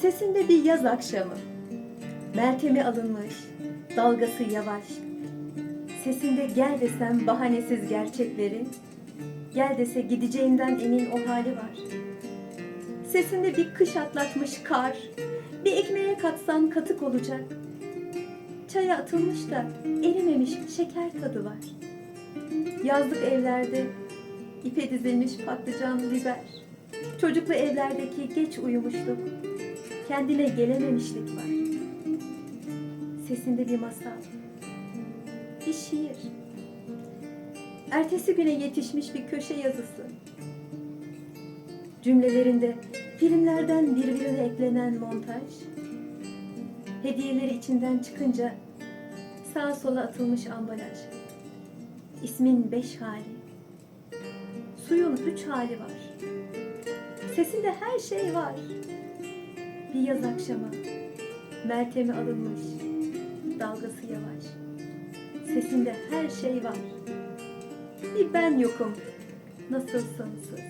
Sesinde bir yaz akşamı. Meltemi alınmış, dalgası yavaş. Sesinde gel desem bahanesiz gerçekleri. Gel dese gideceğimden emin o hali var. Sesinde bir kış atlatmış kar. Bir ekmeğe katsan katık olacak. Çaya atılmış da erimemiş şeker tadı var. Yazlık evlerde ipe dizilmiş patlıcan biber. Çocuklu evlerdeki geç uyumuşluk, kendine gelememişlik var. Sesinde bir masal, bir şiir. Ertesi güne yetişmiş bir köşe yazısı. Cümlelerinde filmlerden birbirine eklenen montaj. Hediyeleri içinden çıkınca sağa sola atılmış ambalaj. İsmin beş hali. Suyun üç hali var. Sesinde her şey var. Bir yaz akşamı, Meltemi alınmış, dalgası yavaş. Sesinde her şey var. Bir ben yokum, nasılsın siz?